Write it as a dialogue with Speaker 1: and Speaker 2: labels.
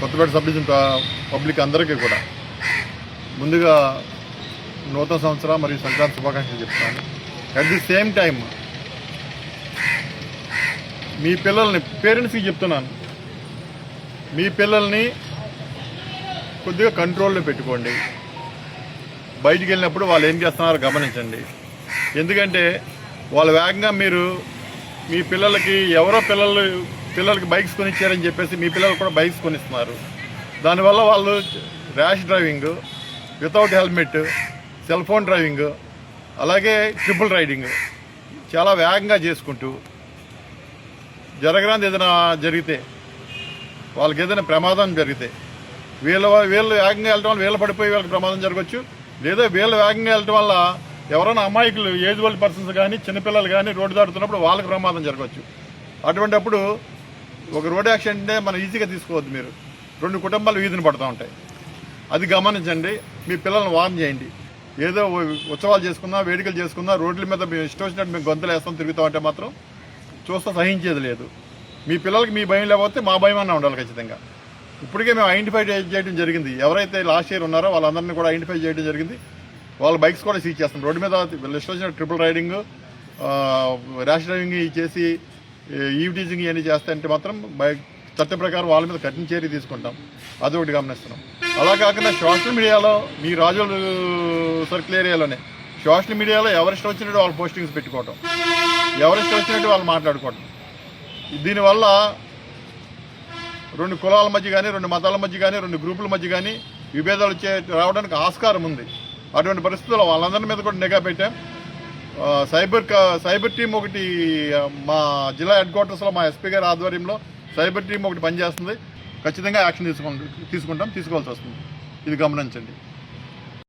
Speaker 1: Kothapeta sub division public అందరికీ కూడా ముందుగా నూతన సంవత్సరం మరియు సంక్రాంతి శుభాకాంక్షలు చెప్తాను. అట్ ది సేమ్ టైం మీ పిల్లల్ని పేరెంట్స్కి చెప్తున్నాను. మీ పిల్లల్ని కొద్దిగా కంట్రోల్లో పెట్టుకోండి. బయటికి వెళ్ళినప్పుడు వాళ్ళు ఏం చేస్తున్నారో గమనించండి. ఎందుకంటే వాళ్ళ వేగంగా మీరు మీ పిల్లలకి ఎవరో పిల్లలు పిల్లలకి బైక్స్ కొనిచ్చారని చెప్పేసి మీ పిల్లలు కూడా బైక్స్ కొనిస్తున్నారు. దానివల్ల వాళ్ళు rash driving without helmet cell phone driving అలాగే ట్రిపుల్ రైడింగ్ చాలా వేగంగా చేసుకుంటూ జరగరాంది ఏదైనా జరిగితే వాళ్ళకి ఏదైనా ప్రమాదం జరిగితే వీళ్ళ వీళ్ళు వేగంగా వెళ్ళటం వల్ల వీళ్ళు పడిపోయి వాళ్ళకి ప్రమాదం జరగవచ్చు. లేదా వీళ్ళు వేగంగా వెళ్ళటం వల్ల ఎవరైనా అమాయకులు ఏజ్ ఓల్డ్ పర్సన్స్ కానీ చిన్నపిల్లలు కానీ రోడ్డు దాటుతున్నప్పుడు వాళ్ళకి ప్రమాదం జరగవచ్చు. అటువంటి అప్పుడు ఒక రోడ్ యాక్సిడెంట్నే మనం ఈజీగా తీసుకోవద్దు మీరు. రెండు కుటుంబాలు వీధిని పడుతూ ఉంటాయి. అది గమనించండి. మీ పిల్లల్ని వార్న్ చేయండి. ఏదో ఉత్సవాలు చేసుకున్నా వేడుకలు చేసుకున్నా రోడ్ల మీద మేము ఇష్టం వచ్చినట్టు మేము గొంతులు వేస్తాం తిరుగుతాం అంటే మాత్రం చూస్తే సహించేది లేదు. మీ పిల్లలకి మీ భయం లేకపోతే మా భయం అన్న ఉండాలి ఖచ్చితంగా. ఇప్పటికే మేము ఐడెంటిఫై చేయడం జరిగింది. ఎవరైతే లాస్ట్ ఇయర్ ఉన్నారో వాళ్ళందరినీ కూడా ఐడెంటిఫై చేయడం జరిగింది. వాళ్ళ బైక్స్ కూడా సీజ్ చేస్తాం. రోడ్డు మీద ఇష్టం వచ్చిన ట్రిపుల్ రైడింగ్ ర్యాష్ డ్రైవింగ్ చేసి ఈవ్ టీచింగ్ ఇవన్నీ చేస్తాయంటే మాత్రం బైక్ చట్ట ప్రకారం వాళ్ళ మీద కఠిన చర్య తీసుకుంటాం. అది ఒకటి గమనిస్తున్నాం. అలా కాకుండా సోషల్ మీడియాలో మీ రాజుల సర్కిల్ ఏరియాలోనే సోషల్ మీడియాలో ఎవరెస్ట్ వచ్చినట్టు వాళ్ళు పోస్టింగ్స్ పెట్టుకోవటం. ఎవరెస్ట్ వచ్చినట్టు వాళ్ళు మాట్లాడుకోవటం. దీనివల్ల రెండు కులాల మధ్య కానీ రెండు మతాల మధ్య కానీ రెండు గ్రూపుల మధ్య కానీ విభేదాలు వచ్చే రావడానికి ఆస్కారం ఉంది. అటువంటి పరిస్థితుల్లో వాళ్ళందరి మీద కూడా నిఘా పెట్టాం. సైబర్ సైబర్ టీం ఒకటి మా జిల్లా హెడ్ క్వార్టర్స్లో మా ఎస్పీ గారి ఆధ్వర్యంలో సైబర్ టీం ఒకటి పనిచేస్తుంది. ఖచ్చితంగా యాక్షన్ తీసుకుంటాం తీసుకుంటాం తీసుకోవాల్సి వస్తుంది. ఇది గమనించండి.